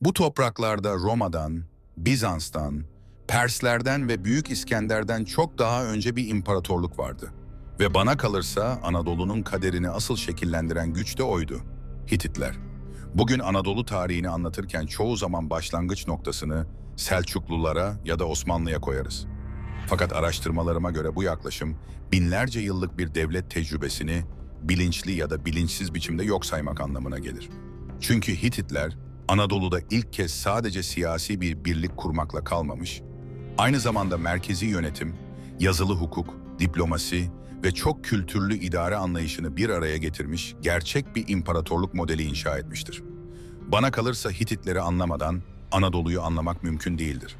Bu topraklarda Roma'dan, Bizans'tan, Perslerden ve Büyük İskender'den çok daha önce bir imparatorluk vardı. Ve bana kalırsa Anadolu'nun kaderini asıl şekillendiren güç de oydu. Hititler. Bugün Anadolu tarihini anlatırken çoğu zaman başlangıç noktasını Selçuklulara ya da Osmanlı'ya koyarız. Fakat araştırmalarıma göre bu yaklaşım binlerce yıllık bir devlet tecrübesini bilinçli ya da bilinçsiz biçimde yok saymak anlamına gelir. Çünkü Hititler Anadolu'da ilk kez sadece siyasi bir birlik kurmakla kalmamış, aynı zamanda merkezi yönetim, yazılı hukuk, diplomasi ve çok kültürlü idare anlayışını bir araya getirmiş gerçek bir imparatorluk modeli inşa etmiştir. Bana kalırsa Hititleri anlamadan Anadolu'yu anlamak mümkün değildir.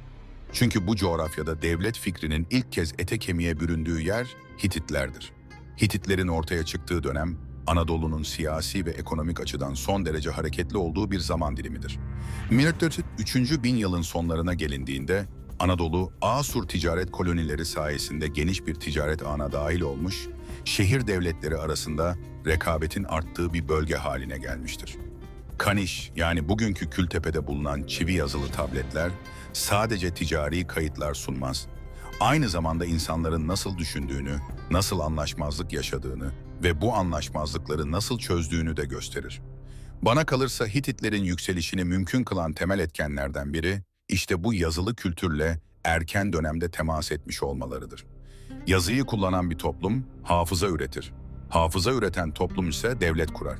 Çünkü bu coğrafyada devlet fikrinin ilk kez ete kemiğe büründüğü yer Hititlerdir. Hititlerin ortaya çıktığı dönem Anadolu'nun siyasi ve ekonomik açıdan son derece hareketli olduğu bir zaman dilimidir. Milattan 3. bin yılın sonlarına gelindiğinde Anadolu, Asur ticaret kolonileri sayesinde geniş bir ticaret ağına dahil olmuş, şehir devletleri arasında rekabetin arttığı bir bölge haline gelmiştir. Kaniş yani bugünkü Kültepe'de bulunan çivi yazılı tabletler sadece ticari kayıtlar sunmaz. Aynı zamanda insanların nasıl düşündüğünü, nasıl anlaşmazlık yaşadığını ve bu anlaşmazlıkları nasıl çözdüğünü de gösterir. Bana kalırsa Hititlerin yükselişini mümkün kılan temel etkenlerden biri işte bu yazılı kültürle erken dönemde temas etmiş olmalarıdır. Yazıyı kullanan bir toplum hafıza üretir. Hafıza üreten toplum ise devlet kurar.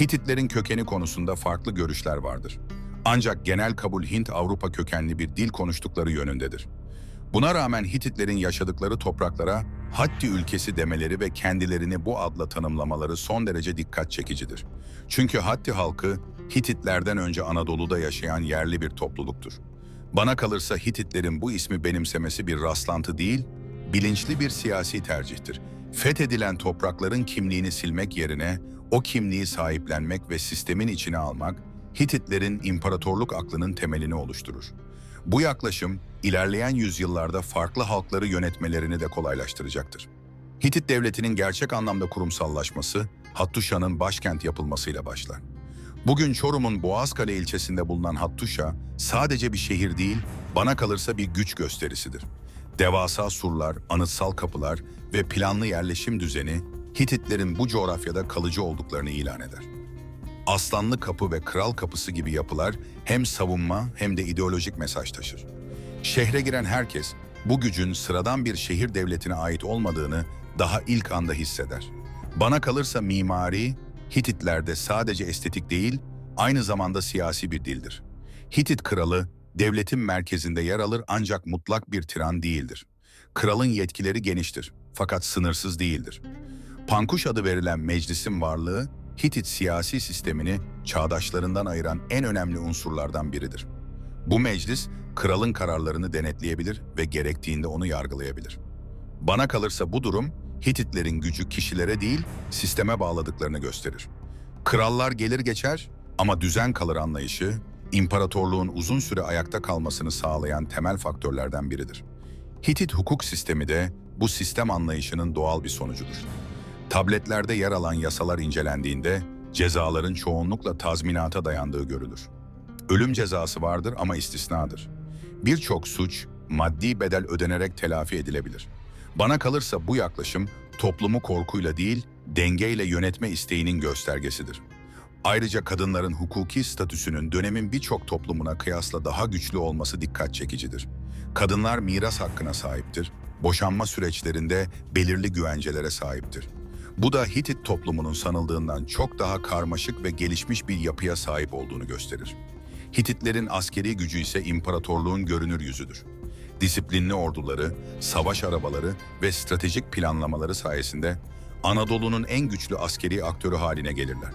Hititlerin kökeni konusunda farklı görüşler vardır. Ancak genel kabul Hint-Avrupa kökenli bir dil konuştukları yönündedir. Buna rağmen Hititlerin yaşadıkları topraklara Hatti ülkesi demeleri ve kendilerini bu adla tanımlamaları son derece dikkat çekicidir. Çünkü Hatti halkı Hititlerden önce Anadolu'da yaşayan yerli bir topluluktur. Bana kalırsa Hititlerin bu ismi benimsemesi bir rastlantı değil, bilinçli bir siyasi tercihtir. Fethedilen toprakların kimliğini silmek yerine o kimliği sahiplenmek ve sistemin içine almak, Hititlerin imparatorluk aklının temelini oluşturur. Bu yaklaşım, ilerleyen yüzyıllarda farklı halkları yönetmelerini de kolaylaştıracaktır. Hitit devletinin gerçek anlamda kurumsallaşması, Hattuşa'nın başkent yapılmasıyla başlar. Bugün Çorum'un Boğazkale ilçesinde bulunan Hattuşa sadece bir şehir değil, bana kalırsa bir güç gösterisidir. Devasa surlar, anıtsal kapılar ve planlı yerleşim düzeni Hititlerin bu coğrafyada kalıcı olduklarını ilan eder. Aslanlı Kapı ve Kral Kapısı gibi yapılar hem savunma hem de ideolojik mesaj taşır. Şehre giren herkes bu gücün sıradan bir şehir devletine ait olmadığını daha ilk anda hisseder. Bana kalırsa mimari Hititlerde sadece estetik değil, aynı zamanda siyasi bir dildir. Hitit kralı devletin merkezinde yer alır ancak mutlak bir tiran değildir. Kralın yetkileri geniştir fakat sınırsız değildir. Pankuş adı verilen meclisin varlığı Hitit siyasi sistemini çağdaşlarından ayıran en önemli unsurlardan biridir. Bu meclis kralın kararlarını denetleyebilir ve gerektiğinde onu yargılayabilir. Bana kalırsa bu durum Hititlerin gücü kişilere değil sisteme bağladıklarını gösterir. Krallar gelir geçer ama düzen kalır anlayışı imparatorluğun uzun süre ayakta kalmasını sağlayan temel faktörlerden biridir. Hitit hukuk sistemi de bu sistem anlayışının doğal bir sonucudur. Tabletlerde yer alan yasalar incelendiğinde cezaların çoğunlukla tazminata dayandığı görülür. Ölüm cezası vardır ama istisnadır. Birçok suç maddi bedel ödenerek telafi edilebilir. Bana kalırsa bu yaklaşım toplumu korkuyla değil, dengeyle yönetme isteğinin göstergesidir. Ayrıca kadınların hukuki statüsünün dönemin birçok toplumuna kıyasla daha güçlü olması dikkat çekicidir. Kadınlar miras hakkına sahiptir, boşanma süreçlerinde belirli güvencelere sahiptir. Bu da Hitit toplumunun sanıldığından çok daha karmaşık ve gelişmiş bir yapıya sahip olduğunu gösterir. Hititlerin askeri gücü ise imparatorluğun görünür yüzüdür. Disiplinli orduları, savaş arabaları ve stratejik planlamaları sayesinde Anadolu'nun en güçlü askeri aktörü haline gelirler.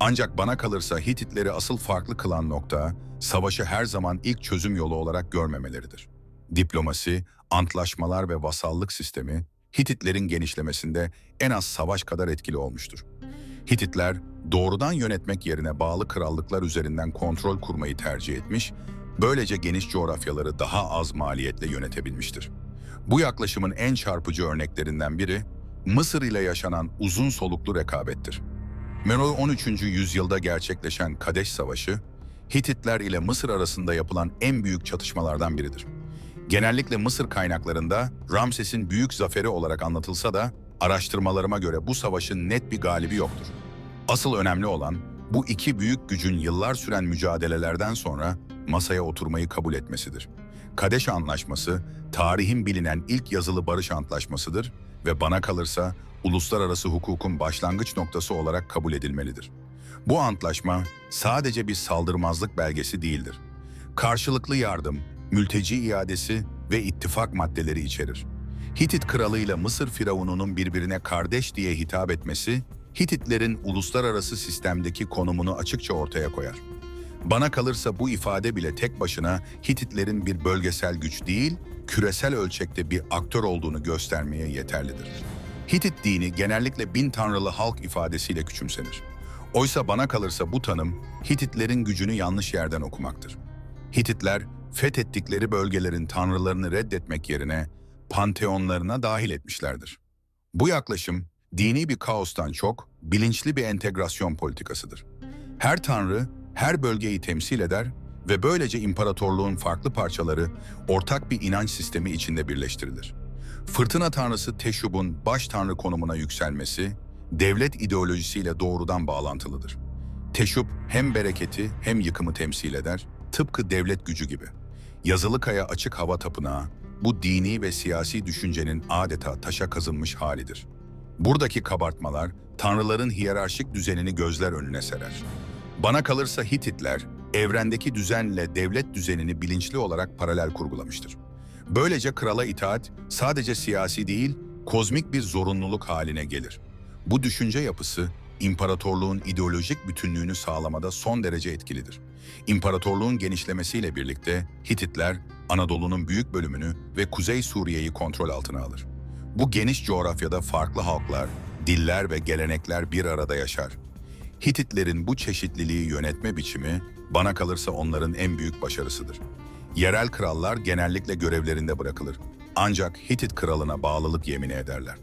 Ancak bana kalırsa Hititleri asıl farklı kılan nokta, savaşı her zaman ilk çözüm yolu olarak görmemeleridir. Diplomasi, antlaşmalar ve vasallık sistemi, Hititlerin genişlemesinde en az savaş kadar etkili olmuştur. Hititler, doğrudan yönetmek yerine bağlı krallıklar üzerinden kontrol kurmayı tercih etmiş, böylece geniş coğrafyaları daha az maliyetle yönetebilmiştir. Bu yaklaşımın en çarpıcı örneklerinden biri, Mısır ile yaşanan uzun soluklu rekabettir. Mero 13. yüzyılda gerçekleşen Kadeş Savaşı, Hititler ile Mısır arasında yapılan en büyük çatışmalardan biridir. Genellikle Mısır kaynaklarında Ramses'in büyük zaferi olarak anlatılsa da araştırmalarıma göre bu savaşın net bir galibi yoktur. Asıl önemli olan bu iki büyük gücün yıllar süren mücadelelerden sonra masaya oturmayı kabul etmesidir. Kadeş Antlaşması, tarihin bilinen ilk yazılı barış antlaşmasıdır ve bana kalırsa uluslararası hukukun başlangıç noktası olarak kabul edilmelidir. Bu antlaşma sadece bir saldırmazlık belgesi değildir. Karşılıklı yardım, mülteci iadesi ve ittifak maddeleri içerir. Hitit kralı ile Mısır firavununun birbirine kardeş diye hitap etmesi, Hititlerin uluslararası sistemdeki konumunu açıkça ortaya koyar. Bana kalırsa bu ifade bile tek başına Hititlerin bir bölgesel güç değil, küresel ölçekte bir aktör olduğunu göstermeye yeterlidir. Hitit dini genellikle bin tanrılı halk ifadesiyle küçümsenir. Oysa bana kalırsa bu tanım Hititlerin gücünü yanlış yerden okumaktır. Hititler fethettikleri bölgelerin tanrılarını reddetmek yerine panteonlarına dahil etmişlerdir. Bu yaklaşım dini bir kaostan çok bilinçli bir entegrasyon politikasıdır. Her tanrı her bölgeyi temsil eder ve böylece imparatorluğun farklı parçaları ortak bir inanç sistemi içinde birleştirilir. Fırtına tanrısı Teşub'un baş tanrı konumuna yükselmesi, devlet ideolojisiyle doğrudan bağlantılıdır. Teşub hem bereketi hem yıkımı temsil eder, tıpkı devlet gücü gibi. Yazılı kaya açık hava tapınağı, bu dini ve siyasi düşüncenin adeta taşa kazınmış halidir. Buradaki kabartmalar, tanrıların hiyerarşik düzenini gözler önüne serer. Bana kalırsa Hititler, evrendeki düzenle devlet düzenini bilinçli olarak paralel kurgulamıştır. Böylece krala itaat sadece siyasi değil, kozmik bir zorunluluk haline gelir. Bu düşünce yapısı, imparatorluğun ideolojik bütünlüğünü sağlamada son derece etkilidir. İmparatorluğun genişlemesiyle birlikte Hititler, Anadolu'nun büyük bölümünü ve Kuzey Suriye'yi kontrol altına alır. Bu geniş coğrafyada farklı halklar, diller ve gelenekler bir arada yaşar. Hititlerin bu çeşitliliği yönetme biçimi bana kalırsa onların en büyük başarısıdır. Yerel krallar genellikle görevlerinde bırakılır. Ancak Hitit kralına bağlılık yemini ederler.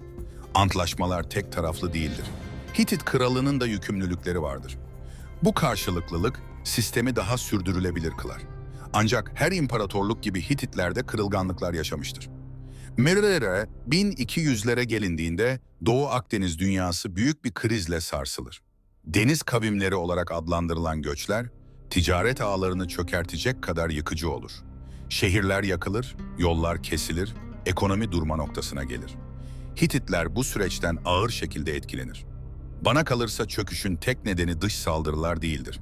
Antlaşmalar tek taraflı değildir. Hitit kralının da yükümlülükleri vardır. Bu karşılıklılık sistemi daha sürdürülebilir kılar. Ancak her imparatorluk gibi Hititlerde kırılganlıklar yaşamıştır. Merilere 1200'lere gelindiğinde Doğu Akdeniz dünyası büyük bir krizle sarsılır. Deniz kavimleri olarak adlandırılan göçler, ticaret ağlarını çökertecek kadar yıkıcı olur. Şehirler yakılır, yollar kesilir, ekonomi durma noktasına gelir. Hititler bu süreçten ağır şekilde etkilenir. Bana kalırsa çöküşün tek nedeni dış saldırılar değildir.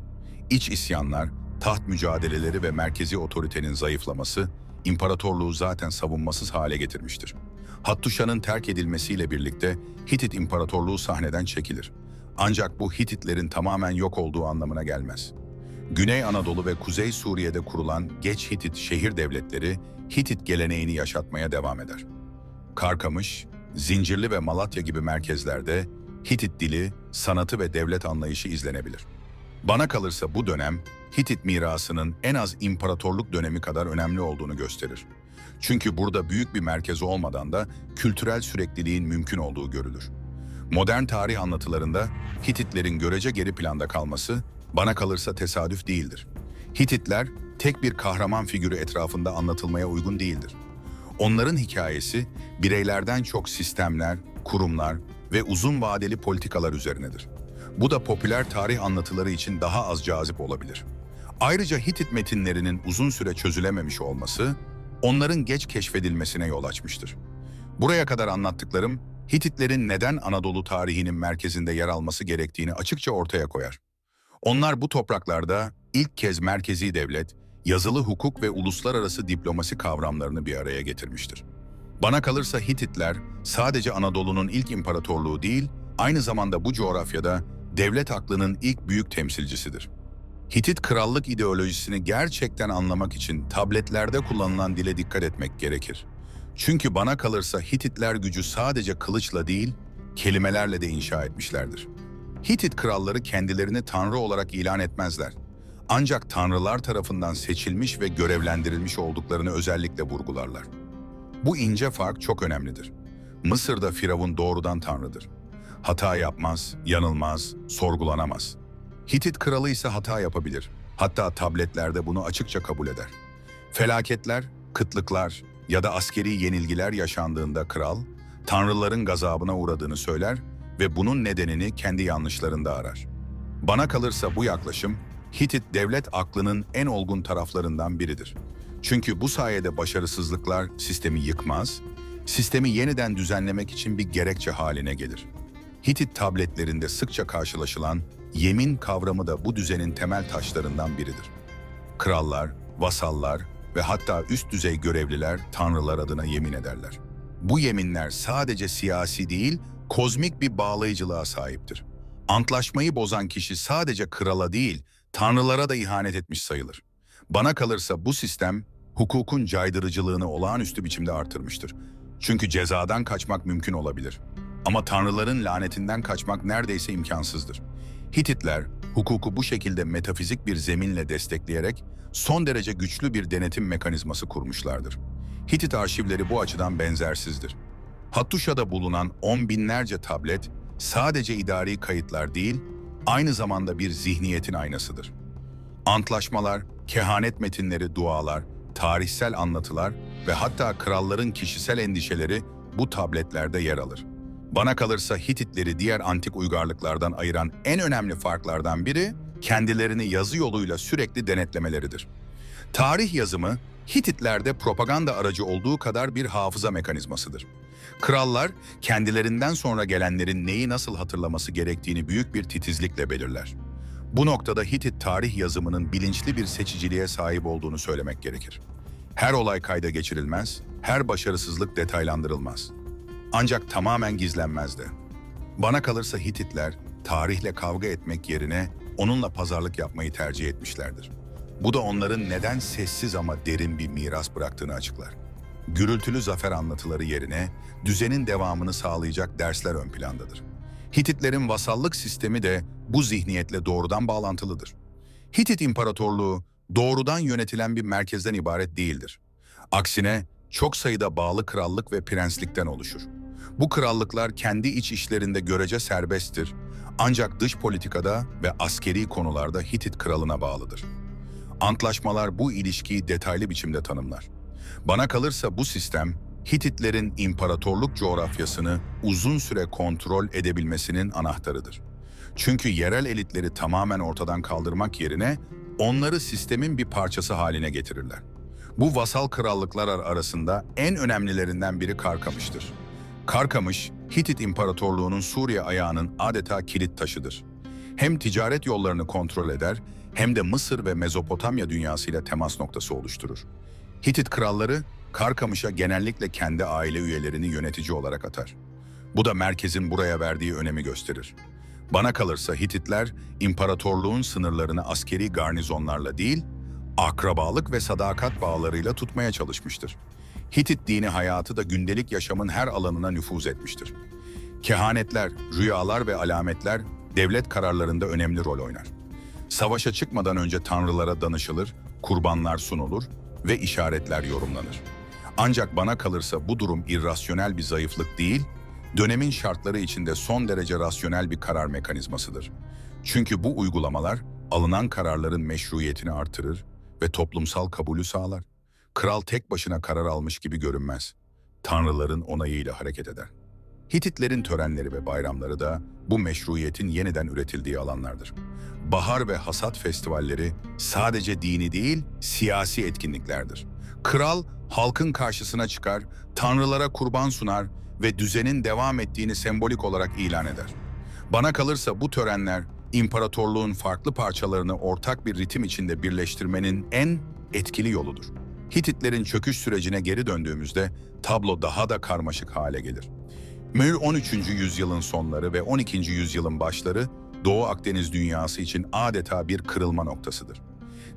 İç isyanlar, taht mücadeleleri ve merkezi otoritenin zayıflaması, imparatorluğu zaten savunmasız hale getirmiştir. Hattuşa'nın terk edilmesiyle birlikte Hitit İmparatorluğu sahneden çekilir. Ancak bu Hititlerin tamamen yok olduğu anlamına gelmez. Güney Anadolu ve Kuzey Suriye'de kurulan geç Hitit şehir devletleri Hitit geleneğini yaşatmaya devam eder. Karkamış, Zincirli ve Malatya gibi merkezlerde Hitit dili, sanatı ve devlet anlayışı izlenebilir. Bana kalırsa bu dönem Hitit mirasının en az imparatorluk dönemi kadar önemli olduğunu gösterir. Çünkü burada büyük bir merkez olmadan da kültürel sürekliliğin mümkün olduğu görülür. Modern tarih anlatılarında Hititlerin görece geri planda kalması bana kalırsa tesadüf değildir. Hititler tek bir kahraman figürü etrafında anlatılmaya uygun değildir. Onların hikayesi bireylerden çok sistemler, kurumlar ve uzun vadeli politikalar üzerinedir. Bu da popüler tarih anlatıları için daha az cazip olabilir. Ayrıca Hitit metinlerinin uzun süre çözülememiş olması, onların geç keşfedilmesine yol açmıştır. Buraya kadar anlattıklarım, Hititlerin neden Anadolu tarihinin merkezinde yer alması gerektiğini açıkça ortaya koyar. Onlar bu topraklarda ilk kez merkezi devlet, yazılı hukuk ve uluslararası diplomasi kavramlarını bir araya getirmiştir. Bana kalırsa Hititler sadece Anadolu'nun ilk imparatorluğu değil, aynı zamanda bu coğrafyada devlet aklının ilk büyük temsilcisidir. Hitit krallık ideolojisini gerçekten anlamak için tabletlerde kullanılan dile dikkat etmek gerekir. Çünkü bana kalırsa Hititler gücü sadece kılıçla değil, kelimelerle de inşa etmişlerdir. Hitit kralları kendilerini tanrı olarak ilan etmezler. Ancak tanrılar tarafından seçilmiş ve görevlendirilmiş olduklarını özellikle vurgularlar. Bu ince fark çok önemlidir. Mısır'da Firavun doğrudan tanrıdır. Hata yapmaz, yanılmaz, sorgulanamaz. Hitit kralı ise hata yapabilir. Hatta tabletlerde bunu açıkça kabul eder. Felaketler, kıtlıklar ya da askeri yenilgiler yaşandığında kral, tanrıların gazabına uğradığını söyler ve bunun nedenini kendi yanlışlarında arar. Bana kalırsa bu yaklaşım, Hitit devlet aklının en olgun taraflarından biridir. Çünkü bu sayede başarısızlıklar sistemi yıkmaz, sistemi yeniden düzenlemek için bir gerekçe haline gelir. Hitit tabletlerinde sıkça karşılaşılan yemin kavramı da bu düzenin temel taşlarından biridir. Krallar, vasallar ve hatta üst düzey görevliler tanrılar adına yemin ederler. Bu yeminler sadece siyasi değil, kozmik bir bağlayıcılığa sahiptir. Antlaşmayı bozan kişi sadece krala değil, tanrılara da ihanet etmiş sayılır. Bana kalırsa bu sistem hukukun caydırıcılığını olağanüstü biçimde artırmıştır. Çünkü cezadan kaçmak mümkün olabilir. Ama tanrıların lanetinden kaçmak neredeyse imkansızdır. Hititler hukuku bu şekilde metafizik bir zeminle destekleyerek son derece güçlü bir denetim mekanizması kurmuşlardır. Hitit arşivleri bu açıdan benzersizdir. Hattuşa'da bulunan on binlerce tablet sadece idari kayıtlar değil, aynı zamanda bir zihniyetin aynasıdır. Antlaşmalar, kehanet metinleri, dualar, tarihsel anlatılar ve hatta kralların kişisel endişeleri bu tabletlerde yer alır. Bana kalırsa Hititleri diğer antik uygarlıklardan ayıran en önemli farklardan biri kendilerini yazı yoluyla sürekli denetlemeleridir. Tarih yazımı Hititlerde propaganda aracı olduğu kadar bir hafıza mekanizmasıdır. Krallar kendilerinden sonra gelenlerin neyi nasıl hatırlaması gerektiğini büyük bir titizlikle belirler. Bu noktada Hitit tarih yazımının bilinçli bir seçiciliğe sahip olduğunu söylemek gerekir. Her olay kayda geçirilmez, her başarısızlık detaylandırılmaz. Ancak tamamen gizlenmezdi. Bana kalırsa Hititler tarihle kavga etmek yerine onunla pazarlık yapmayı tercih etmişlerdir. Bu da onların neden sessiz ama derin bir miras bıraktığını açıklar. Gürültülü zafer anlatıları yerine düzenin devamını sağlayacak dersler ön plandadır. Hititlerin vasallık sistemi de bu zihniyetle doğrudan bağlantılıdır. Hitit İmparatorluğu doğrudan yönetilen bir merkezden ibaret değildir. Aksine çok sayıda bağlı krallık ve prenslikten oluşur. Bu krallıklar kendi iç işlerinde görece serbesttir ancak dış politikada ve askeri konularda Hitit kralına bağlıdır. Antlaşmalar bu ilişkiyi detaylı biçimde tanımlar. Bana kalırsa bu sistem, Hititlerin imparatorluk coğrafyasını uzun süre kontrol edebilmesinin anahtarıdır. Çünkü yerel elitleri tamamen ortadan kaldırmak yerine onları sistemin bir parçası haline getirirler. Bu vasal krallıklar arasında en önemlilerinden biri Karkamış'tır. Karkamış, Hitit İmparatorluğu'nun Suriye ayağının adeta kilit taşıdır. Hem ticaret yollarını kontrol eder hem de Mısır ve Mezopotamya dünyasıyla temas noktası oluşturur. Hitit kralları Karkamış'a genellikle kendi aile üyelerini yönetici olarak atar. Bu da merkezin buraya verdiği önemi gösterir. Bana kalırsa Hititler imparatorluğun sınırlarını askeri garnizonlarla değil, akrabalık ve sadakat bağlarıyla tutmaya çalışmıştır. Hitit dini hayatı da gündelik yaşamın her alanına nüfuz etmiştir. Kehanetler, rüyalar ve alametler devlet kararlarında önemli rol oynar. Savaşa çıkmadan önce tanrılara danışılır, kurbanlar sunulur ve işaretler yorumlanır. Ancak bana kalırsa bu durum irrasyonel bir zayıflık değil, dönemin şartları içinde son derece rasyonel bir karar mekanizmasıdır. Çünkü bu uygulamalar alınan kararların meşruiyetini artırır ve toplumsal kabulü sağlar. Kral tek başına karar almış gibi görünmez. Tanrıların onayıyla hareket eder. Hititlerin törenleri ve bayramları da bu meşruiyetin yeniden üretildiği alanlardır. Bahar ve hasat festivalleri sadece dini değil, siyasi etkinliklerdir. Kral halkın karşısına çıkar, tanrılara kurban sunar ve düzenin devam ettiğini sembolik olarak ilan eder. Bana kalırsa bu törenler imparatorluğun farklı parçalarını ortak bir ritim içinde birleştirmenin en etkili yoludur. Hititlerin çöküş sürecine geri döndüğümüzde tablo daha da karmaşık hale gelir. Mühür 13. yüzyılın sonları ve 12. yüzyılın başları Doğu Akdeniz dünyası için adeta bir kırılma noktasıdır.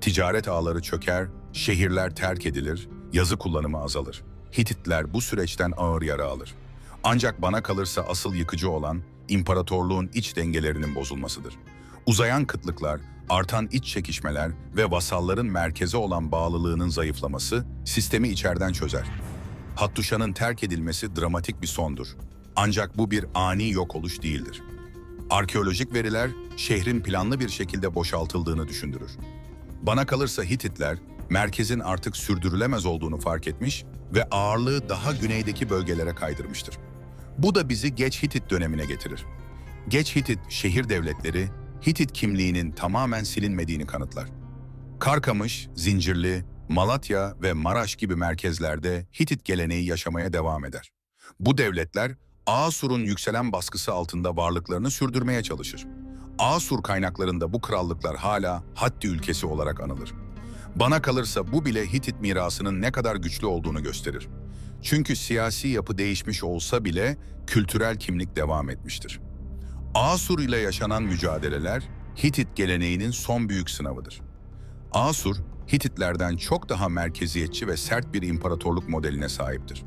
Ticaret ağları çöker, şehirler terk edilir, yazı kullanımı azalır. Hititler bu süreçten ağır yara alır. Ancak bana kalırsa asıl yıkıcı olan imparatorluğun iç dengelerinin bozulmasıdır. Uzayan kıtlıklar, artan iç çekişmeler ve vasalların merkeze olan bağlılığının zayıflaması sistemi içeriden çözer. Hattuşa'nın terk edilmesi dramatik bir sondur. Ancak bu bir ani yok oluş değildir. Arkeolojik veriler şehrin planlı bir şekilde boşaltıldığını düşündürür. Bana kalırsa Hititler, merkezin artık sürdürülemez olduğunu fark etmiş ve ağırlığı daha güneydeki bölgelere kaydırmıştır. Bu da bizi Geç Hitit dönemine getirir. Geç Hitit şehir devletleri, Hitit kimliğinin tamamen silinmediğini kanıtlar. Karkamış, Zincirli, Malatya ve Maraş gibi merkezlerde Hitit geleneği yaşamaya devam eder. Bu devletler Asur'un yükselen baskısı altında varlıklarını sürdürmeye çalışır. Asur kaynaklarında bu krallıklar hala Hatti ülkesi olarak anılır. Bana kalırsa bu bile Hitit mirasının ne kadar güçlü olduğunu gösterir. Çünkü siyasi yapı değişmiş olsa bile kültürel kimlik devam etmiştir. Asur ile yaşanan mücadeleler Hitit geleneğinin son büyük sınavıdır. Asur, Hititlerden çok daha merkeziyetçi ve sert bir imparatorluk modeline sahiptir.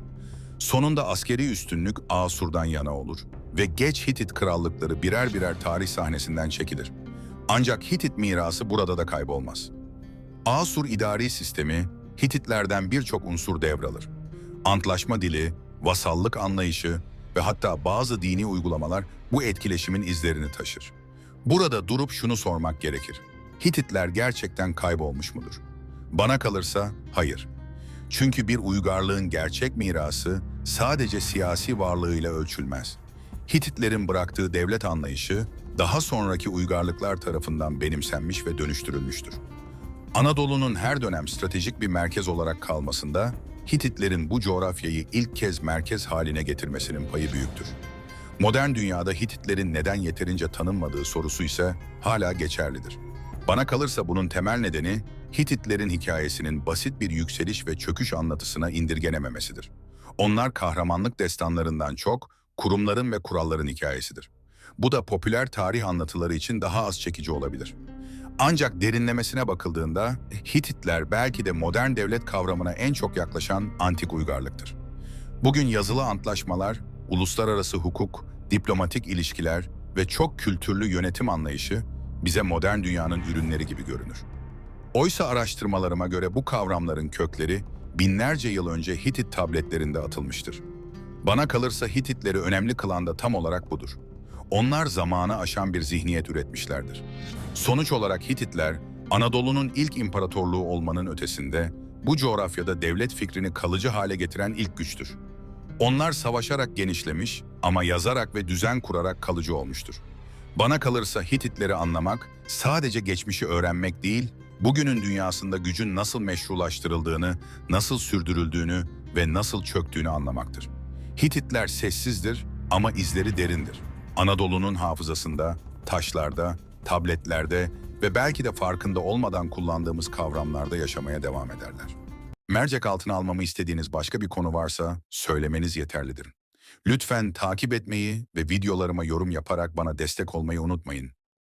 Sonunda askeri üstünlük Asur'dan yana olur ve geç Hitit krallıkları birer birer tarih sahnesinden çekilir. Ancak Hitit mirası burada da kaybolmaz. Asur idari sistemi Hititlerden birçok unsur devralır. Antlaşma dili, vasallık anlayışı ve hatta bazı dini uygulamalar bu etkileşimin izlerini taşır. Burada durup şunu sormak gerekir. Hititler gerçekten kaybolmuş mudur? Bana kalırsa hayır. Çünkü bir uygarlığın gerçek mirası sadece siyasi varlığıyla ölçülmez. Hititlerin bıraktığı devlet anlayışı daha sonraki uygarlıklar tarafından benimsenmiş ve dönüştürülmüştür. Anadolu'nun her dönem stratejik bir merkez olarak kalmasında Hititlerin bu coğrafyayı ilk kez merkez haline getirmesinin payı büyüktür. Modern dünyada Hititlerin neden yeterince tanınmadığı sorusu ise hala geçerlidir. Bana kalırsa bunun temel nedeni Hititlerin hikayesinin basit bir yükseliş ve çöküş anlatısına indirgenememesidir. Onlar kahramanlık destanlarından çok kurumların ve kuralların hikayesidir. Bu da popüler tarih anlatıları için daha az çekici olabilir. Ancak derinlemesine bakıldığında Hititler belki de modern devlet kavramına en çok yaklaşan antik uygarlıktır. Bugün yazılı antlaşmalar, uluslararası hukuk, diplomatik ilişkiler ve çok kültürlü yönetim anlayışı bize modern dünyanın ürünleri gibi görünür. Oysa araştırmalarıma göre bu kavramların kökleri binlerce yıl önce Hitit tabletlerinde atılmıştır. Bana kalırsa Hititleri önemli kılan da tam olarak budur. Onlar zamanı aşan bir zihniyet üretmişlerdir. Sonuç olarak Hititler, Anadolu'nun ilk imparatorluğu olmanın ötesinde, bu coğrafyada devlet fikrini kalıcı hale getiren ilk güçtür. Onlar savaşarak genişlemiş ama yazarak ve düzen kurarak kalıcı olmuştur. Bana kalırsa Hititleri anlamak, sadece geçmişi öğrenmek değil, bugünün dünyasında gücün nasıl meşrulaştırıldığını, nasıl sürdürüldüğünü ve nasıl çöktüğünü anlamaktır. Hititler sessizdir ama izleri derindir. Anadolu'nun hafızasında, taşlarda, tabletlerde ve belki de farkında olmadan kullandığımız kavramlarda yaşamaya devam ederler. Mercek altına almamı istediğiniz başka bir konu varsa söylemeniz yeterlidir. Lütfen takip etmeyi ve videolarıma yorum yaparak bana destek olmayı unutmayın.